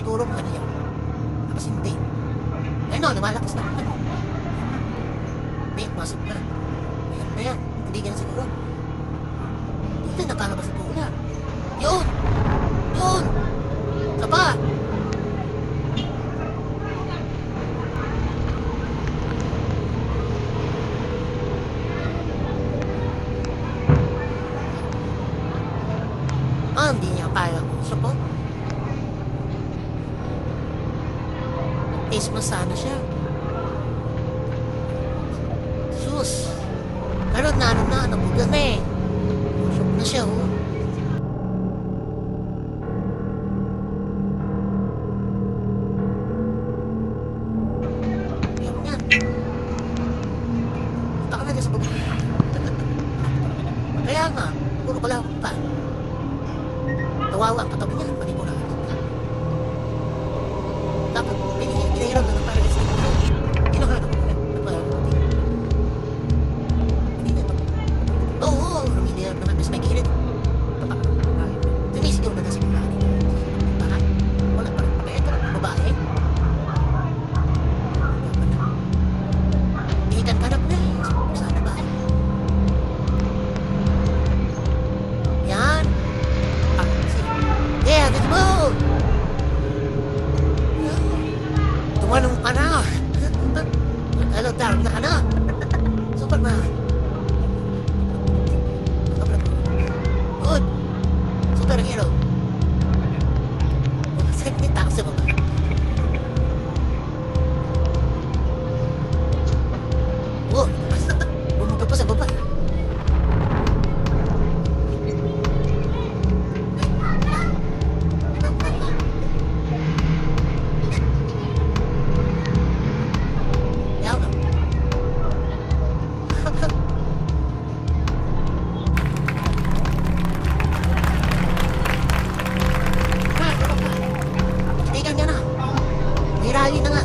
siguro ano yan. Tapos hindi. Ayun o, lumalakas na. Ano? May masok na. Ayan na yan. Hindi ganun siguro. Dito, nakalabas na bola. Yun! Yun! Sapa! Ah, hindi niya kaya ko. po. Ace mo sana siya. Sus! Pero na ano na, nabuga na eh. Shock na siya oh. Kaya nga, puro pala pa. Kawawa ang katabi niya, panimura. Pinahiram na di tengah